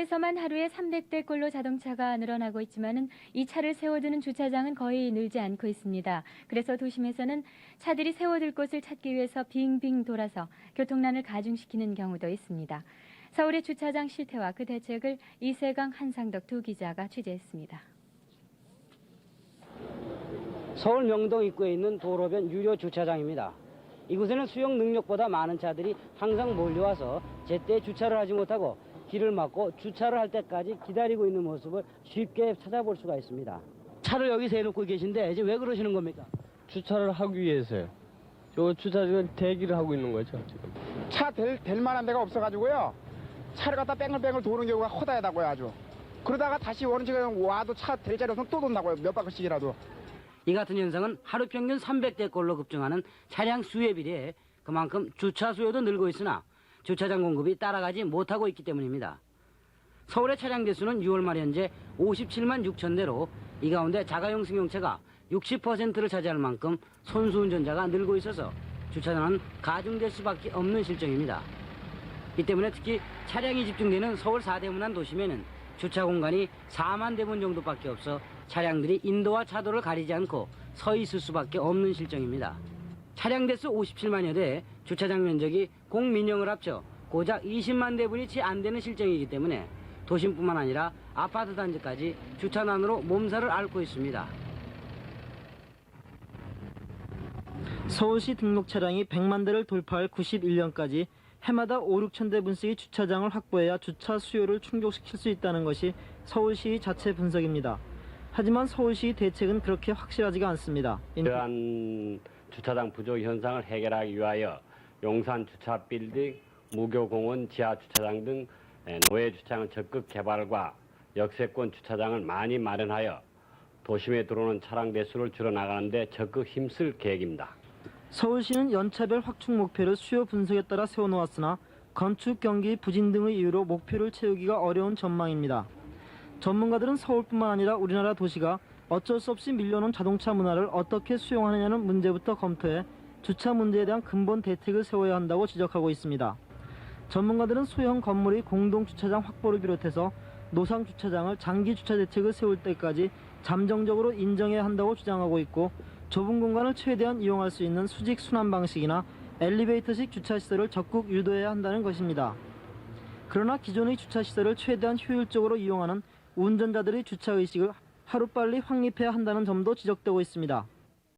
서울에서만 하루에 300대꼴로 자동차가 늘어나고 있지만은 이 차를 세워두는 주차장은 거의 늘지 않고 있습니다. 그래서 도심에서는 차들이 세워둘 곳을 찾기 위해서 빙빙 돌아서 교통난을 가중시키는 경우도 있습니다. 서울의 주차장 실태와 그 대책을 이세강 한상덕 두 기자가 취재했습니다. 서울 명동 입구에 있는 도로변 유료 주차장입니다. 이곳에는 수용 능력보다 많은 차들이 항상 몰려와서 제때 주차를 하지 못하고 길을 막고 주차를 할 때까지 기다리고 있는 모습을 쉽게 찾아볼 수가 있습니다. 차를 여기 세놓고 계신데 이제 왜 그러시는 겁니까? 주차를 하기 위해서요. 저 주차장은 대기를 하고 있는 거죠, 지금. 차 될, 될 만한 데가 없어가지고요. 차를 갖다 뺑글뺑글 도는 경우가 허다하다고요, 아주. 그러다가 다시 오는 지가 와도 차 될 자리 없으면 또 돈다고요, 몇 바퀴씩이라도. 이 같은 현상은 하루 평균 300대꼴로 급증하는 차량 수에 비례해 그만큼 주차 수요도 늘고 있으나 주차장 공급이 따라가지 못하고 있기 때문입니다. 서울의 차량 대수는 6월 말 현재 57만 6천 대로 이 가운데 자가용 승용차가 60%를 차지할 만큼 손수 운전자가 늘고 있어서 주차장은 가중될 수밖에 없는 실정입니다. 이 때문에 특히 차량이 집중되는 서울 4대문안 도심에는 주차 공간이 4만 대분 정도밖에 없어 차량들이 인도와 차도를 가리지 않고 서 있을 수밖에 없는 실정입니다. 차량 대수 57만여 대, 주차장 면적이 공민영을 합쳐 고작 20만 대분이 채 안 되는 실정이기 때문에 도심뿐만 아니라 아파트 단지까지 주차난으로 몸살을 앓고 있습니다. 서울시 등록 차량이 100만 대를 돌파할 91년까지 해마다 5, 6천 대 분씩의 주차장을 확보해야 주차 수요를 충족시킬 수 있다는 것이 서울시 자체 분석입니다. 하지만 서울시 대책은 그렇게 확실하지가 않습니다. 이러한 주차장 부족 현상을 해결하기 위하여 용산 주차 빌딩, 무교 공원 지하 주차장 등 노예 주차장 적극 개발과 역세권 주차장을 많이 마련하여 도심에 들어오는 차량 대수를 줄여 나가는데 적극 힘쓸 계획입니다. 서울시는 연차별 확충 목표를 수요 분석에 따라 세워놓았으나 건축 경기 부진 등의 이유로 목표를 채우기가 어려운 전망입니다. 전문가들은 서울뿐만 아니라 우리나라 도시가 어쩔 수 없이 밀려오는 자동차 문화를 어떻게 수용하느냐는 문제부터 검토해 주차 문제에 대한 근본 대책을 세워야 한다고 지적하고 있습니다. 전문가들은 소형 건물의 공동 주차장 확보를 비롯해서 노상 주차장을 장기 주차 대책을 세울 때까지 잠정적으로 인정해야 한다고 주장하고 있고 좁은 공간을 최대한 이용할 수 있는 수직 순환 방식이나 엘리베이터식 주차 시설을 적극 유도해야 한다는 것입니다. 그러나 기존의 주차 시설을 최대한 효율적으로 이용하는 운전자들의 주차 의식을 하루빨리 확립해야 한다는 점도 지적되고 있습니다.